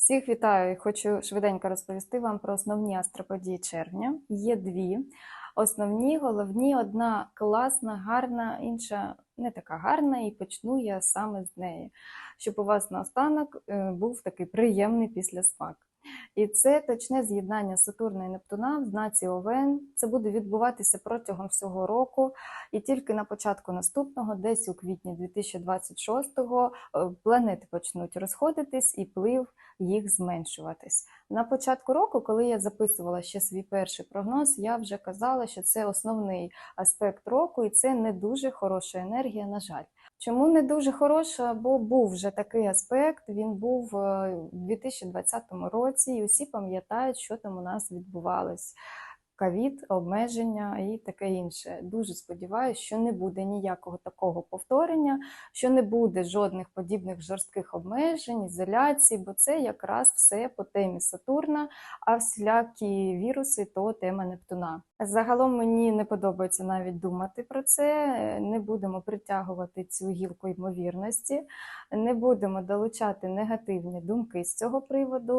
Всіх вітаю! Хочу швиденько розповісти вам про основні астроподії червня. Є дві. Основні, головні, одна класна, гарна, інша не така гарна, і почну я саме з неї, щоб у вас наостанок е, був такий приємний післясмак. І це точне з'єднання Сатурна і Нептуна в знаці Овен. Це буде відбуватися протягом всього року, і тільки на початку наступного, десь у квітні 2026-го, е, планети почнуть розходитись і плив їх зменшуватись. На початку року, коли я записувала ще свій перший прогноз, я вже казала, що це основний аспект року, і це не дуже хороша енергія, на жаль. Чому не дуже хороша? Бо був вже такий аспект. Він був е, у 2020 році, і усі пам'ятають, що там у нас відбувалось. Ковід, обмеження і таке інше. Дуже сподіваюся, що не буде ніякого такого повторення, що не буде жодних подібних жорстких обмежень, ізоляції, бо це якраз все по темі Сатурна, а всілякі віруси то тема Нептуна. Загалом мені не подобається навіть думати про це. Не будемо притягувати цю гілку ймовірності, не будемо долучати негативні думки з цього приводу.